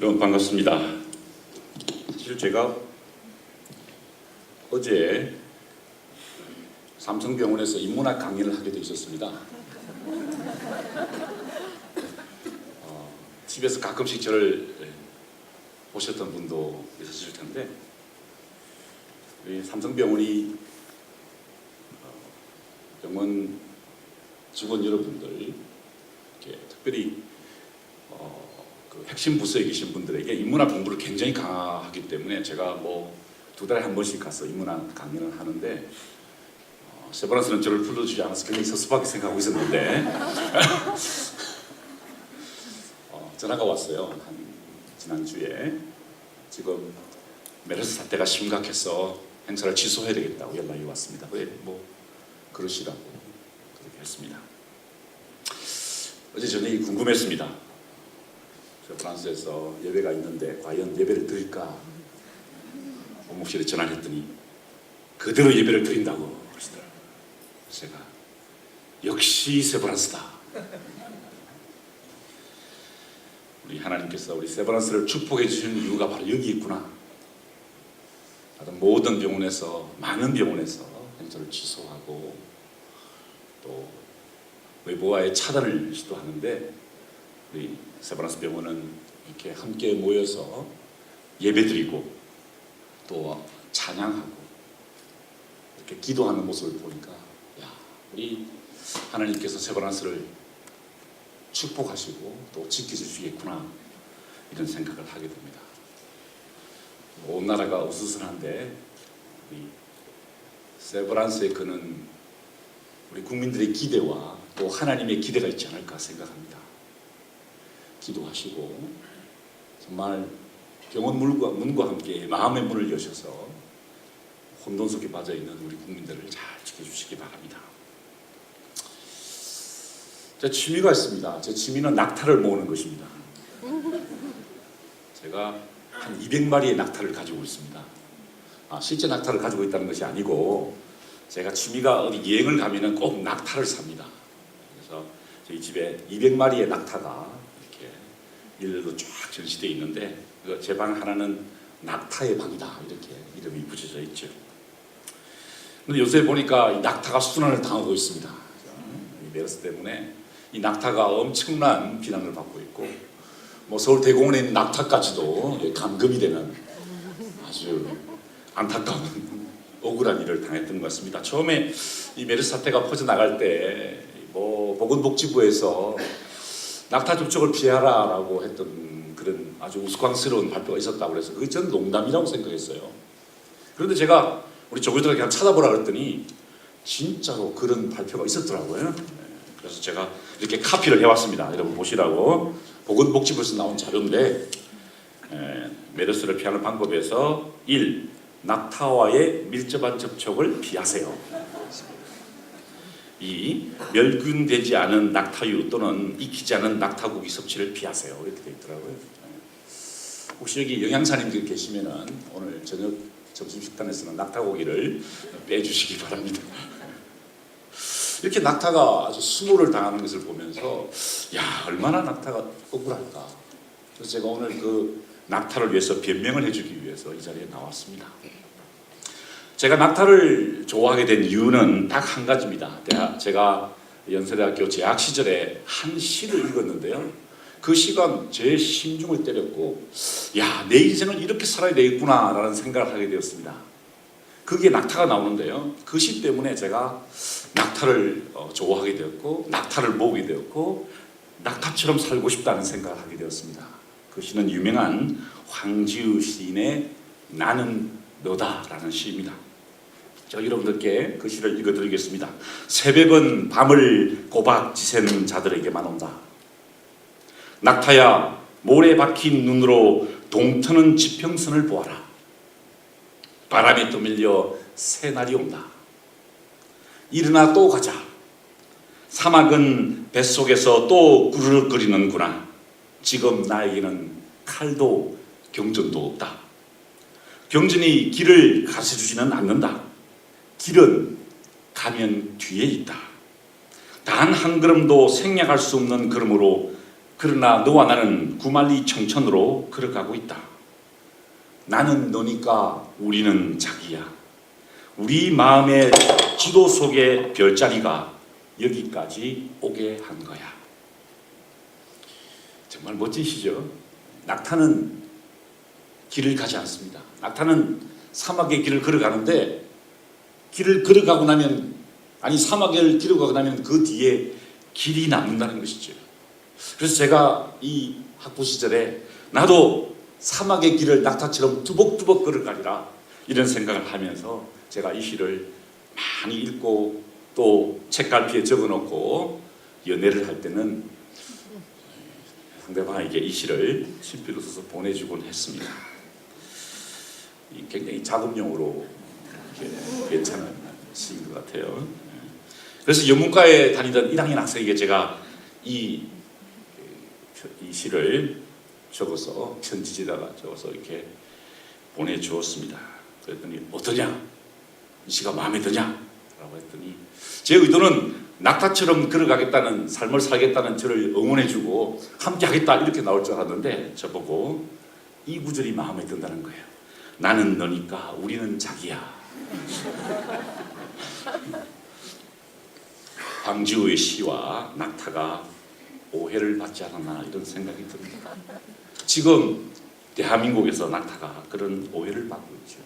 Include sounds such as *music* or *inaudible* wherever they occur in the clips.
여러분 반갑습니다. 사실 제가 어제 삼성병원에서 인문학 강의를 하게 돼 있었습니다. 어, 집에서 가끔씩 저를 보셨던 분도 있으실 텐데 우리 삼성병원이 어, 병원 직원 여러분들 특별히 핵심 부서에 계신 분들에게 인문학 공부를 굉장히 강화하기 때문에 제가 뭐 두 달에 한 번씩 가서 인문학 강연을 하는데 어, 세브란스는 저를 불러주지 않아서 굉장히 섭섭하게 생각하고 있었는데 *laughs* 어, 전화가 왔어요 한 지난주에 지금 메르스 사태가 심각해서 행사를 취소해야 되겠다고 연락이 왔습니다. 왜 뭐 그러시라고 그렇게 했습니다. 어제 저녁이 궁금했습니다. 저 프랑스에서 예배가 있는데 과연 예배를 드릴까? 목실에 전화를 했더니 그대로 예배를 드린다고 그러시더라고요. 제가 역시 세브란스다. 우리 하나님께서 우리 세브란스를 축복해 주시는 이유가 바로 여기 있구나. 모든 병원에서 많은 병원에서 행사를 취소하고 또 외부와의 차단을 시도하는데 우리 세브란스 병원은 이렇게 함께 모여서 예배드리고 또 찬양하고 이렇게 기도하는 모습을 보니까 야 우리 하나님께서 세브란스를 축복하시고 또 지켜주시겠구나 이런 생각을 하게 됩니다. 온 나라가 으스스한데 우리 세브란스에 그는 우리 국민들의 기대와 또 하나님의 기대가 있지 않을까 생각합니다. 기도하시고 정말 병원 문과, 문과 함께 마음의 문을 여셔서 혼돈 속에 빠져 있는 우리 국민들을 잘 지켜주시기 바랍니다. 제 취미가 있습니다. 제 취미는 낙타를 모으는 것입니다. 제가 한 200마리의 낙타를 가지고 있습니다. 아, 실제 낙타를 가지고 있다는 것이 아니고 제가 취미가 어디 여행을 가면은 꼭 낙타를 삽니다. 그래서 저희 집에 200마리의 낙타가 일렬로 쫙 전시되어 있는데 제 방 하나는 낙타의 방이다 이렇게 이름이 붙여져 있죠. 근데 요새 보니까 이 낙타가 순환을 당하고 있습니다. 이 메르스 때문에 이 낙타가 엄청난 비난을 받고 있고 뭐 서울 대공원에 있는 낙타까지도 감금이 되는 아주 안타까운 억울한 일을 당했던 것 같습니다. 처음에 이 메르스 사태가 퍼져 나갈 때 뭐 보건복지부에서 낙타 접촉을 피하라라고 했던 그런 아주 우스꽝스러운 발표가 있었다고 그래서 그게 저는 농담이라고 생각했어요. 그런데 제가 우리 조교들에게 한번 찾아보라 그랬더니 진짜로 그런 발표가 있었더라고요. 네, 그래서 제가 이렇게 카피를 해왔습니다. 여러분 보시라고 보건복지부에서 나온 자료인데 에, 메르스를 피하는 방법에서 1. 낙타와의 밀접한 접촉을 피하세요. 2. 멸균되지 않은 낙타유 또는 익히지 않은 낙타고기 섭취를 피하세요. 이렇게 되어 있더라고요. 에, 혹시 여기 영양사님들 계시면은 오늘 저녁 점심 식단에서는 낙타고기를 빼주시기 바랍니다. 이렇게 낙타가 아주 수모를 당하는 것을 보면서 야 얼마나 낙타가 억울할까. 그래서 제가 오늘 그 낙타를 위해서 변명을 해주기 위해서 이 자리에 나왔습니다. 제가 낙타를 좋아하게 된 이유는 딱 한 가지입니다. 제가 연세대학교 재학 시절에 한 시를 읽었는데요. 그 시가 제 심중을 때렸고, 야, 내 인생을 이렇게 살아야 되겠구나 라는 생각을 하게 되었습니다. 그게 낙타가 나오는데요. 그 시 때문에 제가 낙타를 어, 좋아하게 되었고, 낙타를 모으게 되었고, 낙타처럼 살고 싶다는 생각을 하게 되었습니다. 그 시는 유명한 황지우 시인의 나는 너다라는 시입니다. 저 여러분들께 그 시를 읽어드리겠습니다. 새벽은 밤을 꼬박 지새는 자들에게만 온다. 낙타야 모래 박힌 눈으로 동트는 지평선을 보아라. 바람에 떠밀려 새날이 온다. 일어나 또 가자. 사막은 뱃속에서 또 구르륵거리는구나. 지금 나에게는 칼도 경전도 없다. 경전이 길을 가르쳐 주지는 않는다. 길은 가면 뒤에 있다. 단 한 걸음도 생략할 수 없는 걸음으로 그러나 너와 나는 구말리 청천으로 걸어가고 있다. 나는 너니까 우리는 자기야. 우리 마음의 지도 속의 별자리가 여기까지 오게 한 거야. 정말 멋지시죠? 낙타는 길을 가지 않습니다. 낙타는 사막의 길을 걸어가는데 길을 걸어가고 나면 아니 사막을 길을 가고 나면 그 뒤에 길이 남는다는 것이죠. 그래서 제가 이 학부 시절에 나도 사막의 길을 낙타처럼 두벅두벅 걸어가리라 이런 생각을 하면서 제가 이 시를 많이 읽고 또 책갈피에 적어놓고 연애를 할 때는 상대방에게 이 시를 친필로 써서 보내주곤 했습니다. 이 굉장히 작업용으로 괜찮은 시인 것 같아요. 그래서 영문과에 다니던 1학년 학생에게 제가 이, 이 시를 적어서 편지지에다가 적어서 이렇게 보내주었습니다. 그랬더니 어떠냐? 이 시가 마음에 드냐? 라고 했더니 제 의도는 낙타처럼 걸어가겠다는 삶을 살겠다는 저를 응원해주고 함께 하겠다 이렇게 나올 줄 알았는데 저보고 이 구절이 마음에 든다는 거예요. 나는 너니까 우리는 자기야. 방지우의 시와 낙타가 오해를 받지 않았나 이런 생각이 듭니다. 지금 대한민국에서 낙타가 그런 오해를 받고 있죠.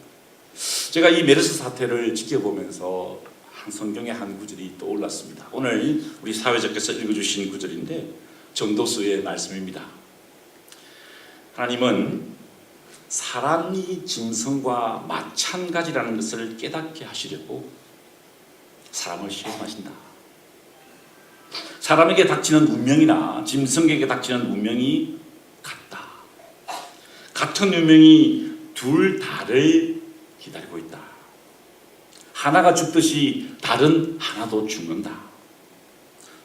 제가 이 메르스 사태를 지켜보면서 한 성경의 한 구절이 떠올랐습니다. 오늘 우리 사회자께서 읽어주신 구절인데 전도서의 말씀입니다. 하나님은 사람이 짐승과 마찬가지라는 것을 깨닫게 하시려고 사람을 시험하신다. 사람에게 닥치는 운명이나 짐승에게 닥치는 운명이 같다. 같은 운명이 둘 다를 기다리고 있다. 하나가 죽듯이 다른 하나도 죽는다.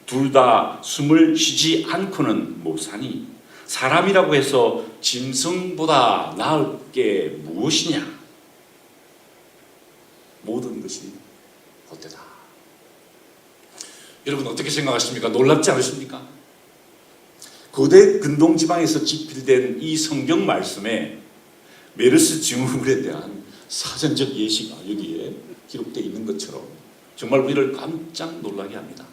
둘 다 숨을 쉬지 않고는 못 사니 사람이라고 해서 짐승보다 나을 게 무엇이냐? 모든 것이 헛되다. 여러분 어떻게 생각하십니까? 놀랍지 않으십니까? 고대 근동 지방에서 집필된 이 성경 말씀에 메르스 증후군에 대한 사전적 예시가 여기에 기록되어 있는 것처럼 정말 우리를 깜짝 놀라게 합니다.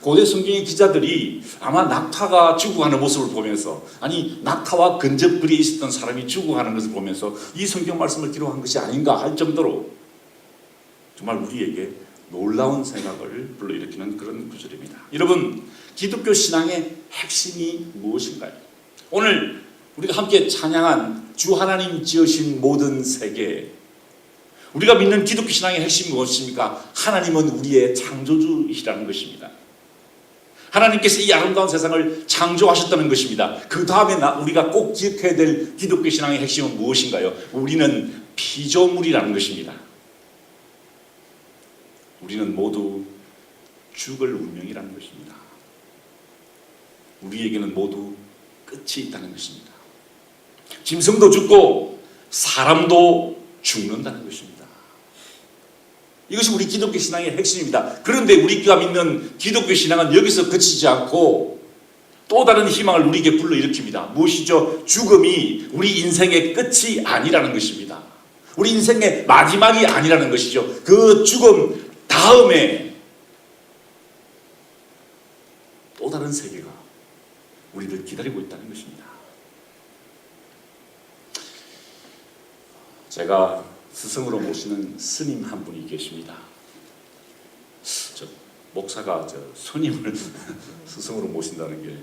고대 성경의 기자들이 아마 낙타가 죽어가는 모습을 보면서 아니 낙타와 근접거리에 있었던 사람이 죽어가는 것을 보면서 이 성경 말씀을 기록한 것이 아닌가 할 정도로 정말 우리에게 놀라운 생각을 불러일으키는 그런 구절입니다. 여러분 기독교 신앙의 핵심이 무엇인가요? 오늘 우리가 함께 찬양한 주 하나님 지으신 모든 세계 우리가 믿는 기독교 신앙의 핵심이 무엇입니까? 하나님은 우리의 창조주이시라는 것입니다. 하나님께서 이 아름다운 세상을 창조하셨다는 것입니다. 그 다음에 우리가 꼭 기억해야 될 기독교 신앙의 핵심은 무엇인가요? 우리는 피조물이라는 것입니다. 우리는 모두 죽을 운명이라는 것입니다. 우리에게는 모두 끝이 있다는 것입니다. 짐승도 죽고 사람도 죽는다는 것입니다. 이것이 우리 기독교 신앙의 핵심입니다. 그런데 우리가 믿는 기독교 신앙은 여기서 그치지 않고 또 다른 희망을 우리에게 불러일으킵니다. 무엇이죠? 죽음이 우리 인생의 끝이 아니라는 것입니다. 우리 인생의 마지막이 아니라는 것이죠. 그 죽음 다음에 또 다른 세계가 우리를 기다리고 있다는 것입니다. 제가 스승으로 모시는 스님 한 분이 계십니다. 저 목사가 저 스님을 *laughs* 스승으로 모신다는 게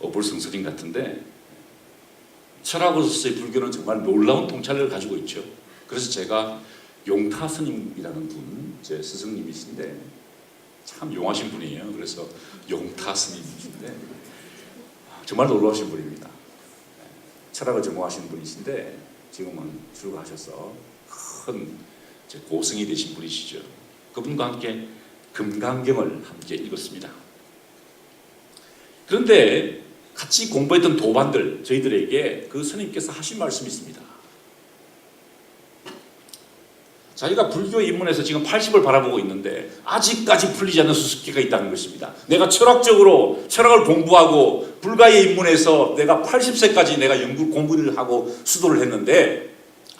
어불성설인 같은데 철학으로서의 불교는 정말 놀라운 통찰력을 가지고 있죠. 그래서 제가 용타 스님이라는 분, 제 스승님이신데 참 용하신 분이에요. 그래서 용타 스님이신데 정말 놀라우신 분입니다. 철학을 전공하신 분이신데 지금은 출가하셔서 큰 고승이 되신 분이시죠. 그분과 함께 금강경을 함께 읽었습니다. 그런데 같이 공부했던 도반들 저희들에게 그 스님께서 하신 말씀이 있습니다. 자기가 불교에 입문해서 지금 80을 바라보고 있는데 아직까지 풀리지 않는 수수께가 있다는 것입니다. 내가 철학적으로 철학을 공부하고 불가에 입문해서 내가 80세까지 내가 연구 공부를 하고 수도를 했는데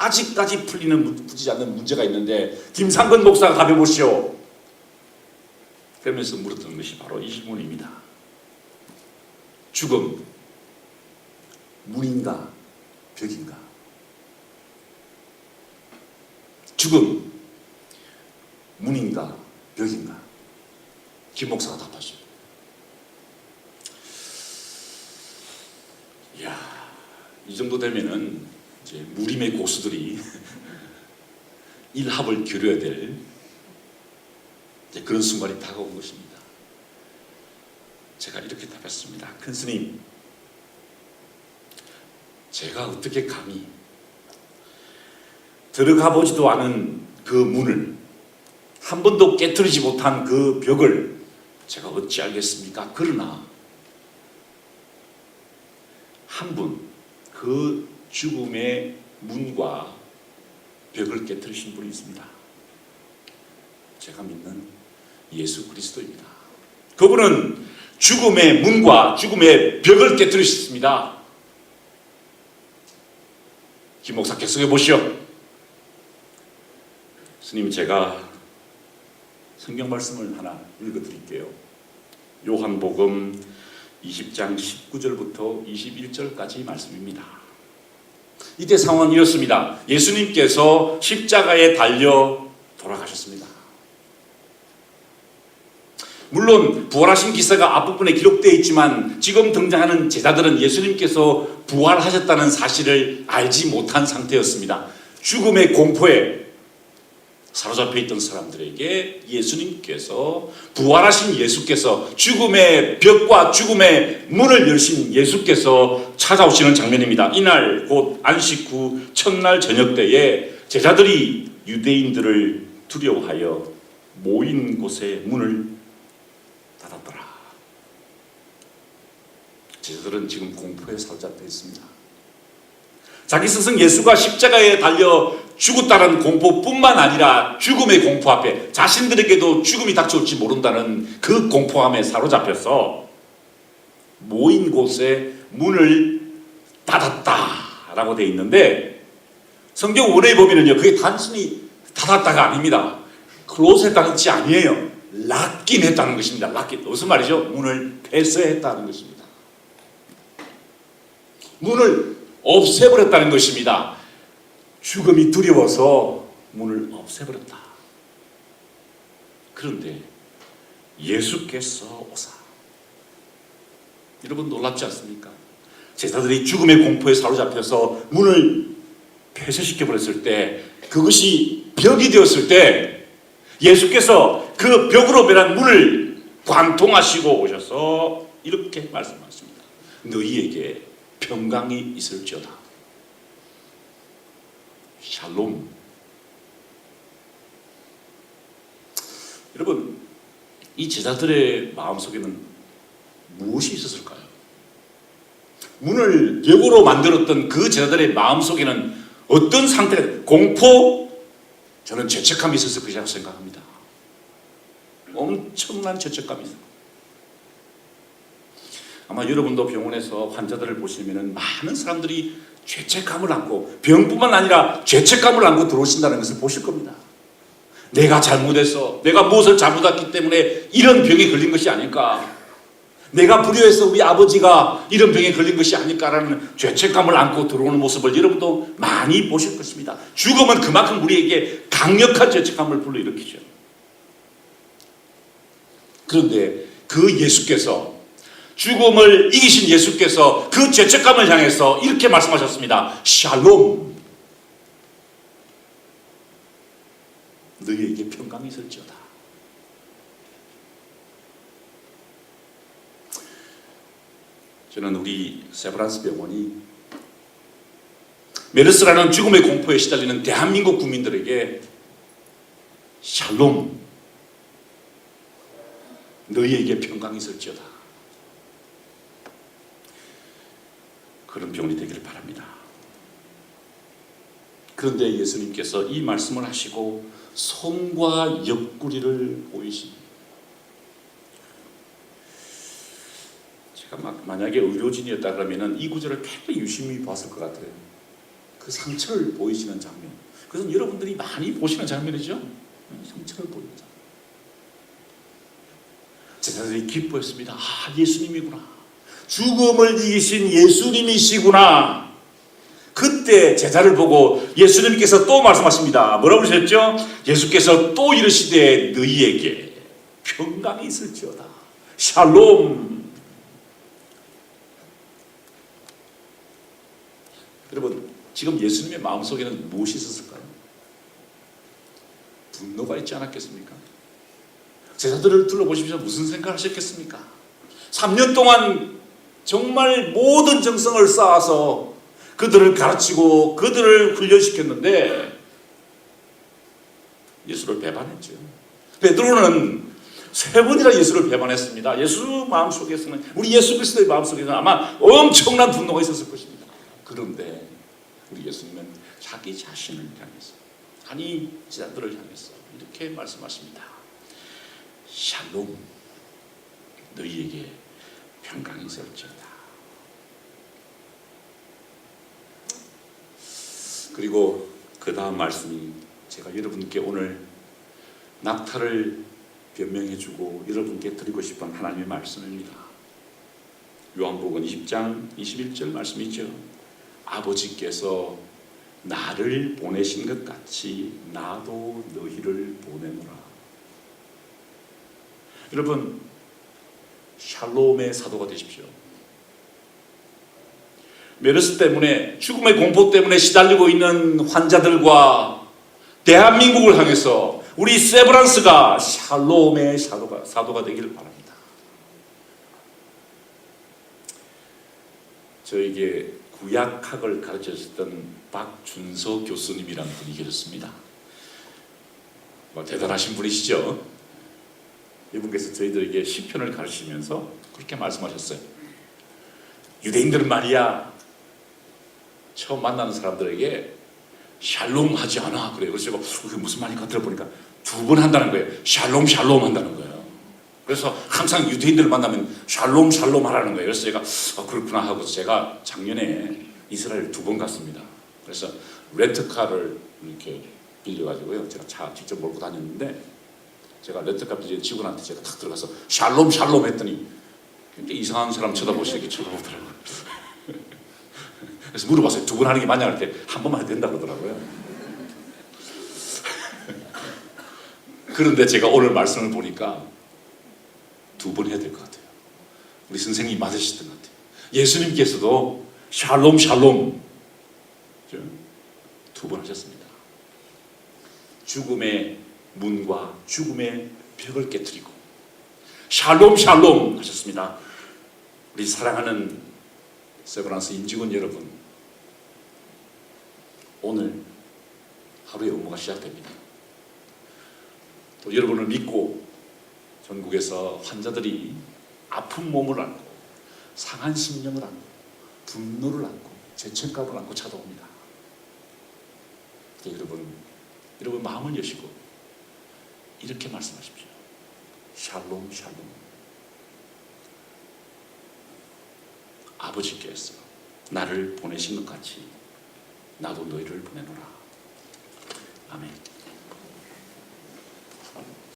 아직까지 풀리는 문- 풀리지 않는 문제가 있는데 김상근 목사가 답해 보시오. 그러면서 물었던 것이 바로 이 질문입니다. 죽음 문인가 벽인가? 죽음 문인가 벽인가? 김 목사가 답하죠. 이야, 이 정도 되면은 이제 무림의 고수들이 *laughs* 일합을 겨뤄야 될 그런 순간이 다가온 것입니다. 제가 이렇게 답했습니다. 큰 스님, 제가 어떻게 감히 들어가 보지도 않은 그 문을 한 번도 깨뜨리지 못한 그 벽을 제가 어찌 알겠습니까? 그러나 한 분, 그 죽음의 문과 벽을 깨뜨리신 분이 있습니다. 제가 믿는 예수 그리스도입니다. 그분은 죽음의 문과 죽음의 벽을 깨뜨리셨습니다. 김 목사 계속해 보시오. 스님 제가 성경 말씀을 하나 읽어 드릴게요. 요한복음 20장 19절부터 21절까지 말씀입니다. 이때 상황은 이렇습니다. 예수님께서 십자가에 달려 돌아가셨습니다. 물론 부활하신 기사가 앞부분에 기록되어 있지만 지금 등장하는 제자들은 예수님께서 부활하셨다는 사실을 알지 못한 상태였습니다. 죽음의 공포에 사로잡혀 있던 사람들에게 예수님께서 부활하신 예수께서 죽음의 벽과 죽음의 문을 여신 예수께서 찾아오시는 장면입니다. 이날 곧 안식 후 첫날 저녁 때에 제자들이 유대인들을 두려워하여 모인 곳에 문을 닫았더라. 제자들은 지금 공포에 사로잡혀 있습니다. 자기 스승 예수가 십자가에 달려 죽었다는 공포뿐만 아니라 죽음의 공포 앞에 자신들에게도 죽음이 닥쳐올지 모른다는 그 공포함에 사로잡혀서 모인 곳에 문을 닫았다라고 되어 있는데 성경 원어에 보면은요 그게 단순히 닫았다가 아닙니다. 클로즈했다는 뜻이 아니에요. 락긴 했다는 것입니다. 락긴 무슨 말이죠? 문을 폐쇄했다는 것입니다. 문을 없애버렸다는 것입니다. 죽음이 두려워서 문을 없애버렸다. 그런데 예수께서 오사. 여러분 놀랍지 않습니까? 제자들이 죽음의 공포에 사로잡혀서 문을 폐쇄시켜 버렸을 때 그것이 벽이 되었을 때 예수께서 그 벽으로 변한 문을 관통하시고 오셔서 이렇게 말씀하십니다. 너희에게 평강이 있을지어다. 샬롬. 여러분, 이 제자들의 마음속에는 무엇이 있었을까요? 문을 역으로 만들었던 그 제자들의 마음속에는 어떤 상태, 공포, 저는 죄책감이 있었을 것이라고 생각합니다. 엄청난 죄책감이 있어요. 아마 여러분도 병원에서 환자들을 보시면 많은 사람들이 죄책감을 안고 병뿐만 아니라 죄책감을 안고 들어오신다는 것을 보실 겁니다. 내가 잘못해서 내가 무엇을 잘못했기 때문에 이런 병에 걸린 것이 아닐까. 내가 불효해서 우리 아버지가 이런 병에 걸린 것이 아닐까라는 죄책감을 안고 들어오는 모습을 여러분도 많이 보실 것입니다. 죽음은 그만큼 우리에게 강력한 죄책감을 불러일으키죠. 그런데 그 예수께서 죽음을 이기신 예수께서 그 죄책감을 향해서 이렇게 말씀하셨습니다. 샬롬. 너희에게 평강이 있을지어다. 저는 우리 세브란스 병원이 메르스라는 죽음의 공포에 시달리는 대한민국 국민들에게 샬롬 너희에게 평강이 있을지어다. 그런 병원이 되기를 바랍니다. 그런데 예수님께서 이 말씀을 하시고 손과 옆구리를 보이십니다. 제가 막 만약에 의료진이었다 그러면은 이 구절을 굉장히 유심히 봤을 것 같아요. 그 상처를 보이시는 장면. 그것은 여러분들이 많이 보시는 장면이죠. 상처를 보이는 장면. 제자들이 기뻐했습니다. 아 예수님이구나. 죽음을 이기신 예수님이시구나. 그때 제자를 보고 예수님께서 또 말씀하십니다. 뭐라고 그러셨죠? 예수께서 또 이르시되 너희에게 평강이 있을지어다. 샬롬. 여러분, 지금 예수님의 마음속에는 무엇이 있었을까요? 분노가 있지 않았겠습니까? 제자들을 둘러보십시오. 무슨 생각을 하셨겠습니까? 3년 동안 정말 모든 정성을 쌓아서 그들을 가르치고 그들을 훈련시켰는데 예수를 배반했죠. 베드로는 세 번이나 예수를 배반했습니다. 예수 마음속에서는 우리 예수 그리스도의 마음속에서는 아마 엄청난 분노가 있었을 것입니다. 그런데 우리 예수님은 자기 자신을 향해서 아니 제자들을 향해서 이렇게 말씀하십니다. 샬롬 너희에게 평강이 있을지어다. 그리고 그 다음 말씀이 제가 여러분께 오늘 낙타를 변명해주고 여러분께 드리고 싶은 하나님의 말씀입니다. 요한복음 20장 21절 말씀이죠. 아버지께서 나를 보내신 것 같이 나도 너희를 보내노라. 여러분 샬롬의 사도가 되십시오. 메르스 때문에 죽음의 공포 때문에 시달리고 있는 환자들과 대한민국을 향해서 우리 세브란스가 샬롬의 사도가 사도가 되기를 바랍니다. 저에게 구약학을 가르쳐 주셨던 박준서 교수님이라는 분이 계셨습니다. 뭐 대단하신 분이시죠. 이분께서 저희들에게 시편을 가르치면서 그렇게 말씀하셨어요. 유대인들은 말이야 처음 만나는 사람들에게 샬롬 하지 않아 그래요. 그래서 제가 그게 무슨 말인가 들어보니까 두 번 한다는 거예요. 샬롬 샬롬 한다는 거예요. 그래서 항상 유대인들을 만나면 샬롬 샬롬 하라는 거예요. 그래서 제가 아, 그렇구나 하고 제가 작년에 이스라엘 두 번 갔습니다. 그래서 렌트카를 이렇게 빌려가지고요. 제가 차 직접 몰고 다녔는데 제가 렌트카 빌린 직원한테 제가 탁 들어가서 샬롬 샬롬 했더니 굉장히 이상한 사람 쳐다보시 이렇게 쳐다보더라고요. *laughs* 그래서 물어봤어요. 두 번 하는 게 맞냐 할 때 한 번만 해도 된다 그러더라고요. *laughs* 그런데 제가 오늘 말씀을 보니까 두 번 해야 될 것 같아요. 우리 선생님이 맞으시던 것 같아요. 예수님께서도 샬롬 샬롬 두 번 하셨습니다. 죽음의 문과 죽음의 벽을 깨뜨리고 샬롬 샬롬 하셨습니다. 우리 사랑하는 세브란스 임직원 여러분 오늘 하루의 업무가 시작됩니다. 또 여러분을 믿고 전국에서 환자들이 아픈 몸을 안고 상한 심령을 안고 분노를 안고 죄책감을 안고 찾아옵니다. 여러분 여러분 마음을 여시고 이렇게 말씀하십시오. 샬롬 샬롬. 아버지께서 나를 보내신 것 같이 나도 너희를 보내노라. 아멘.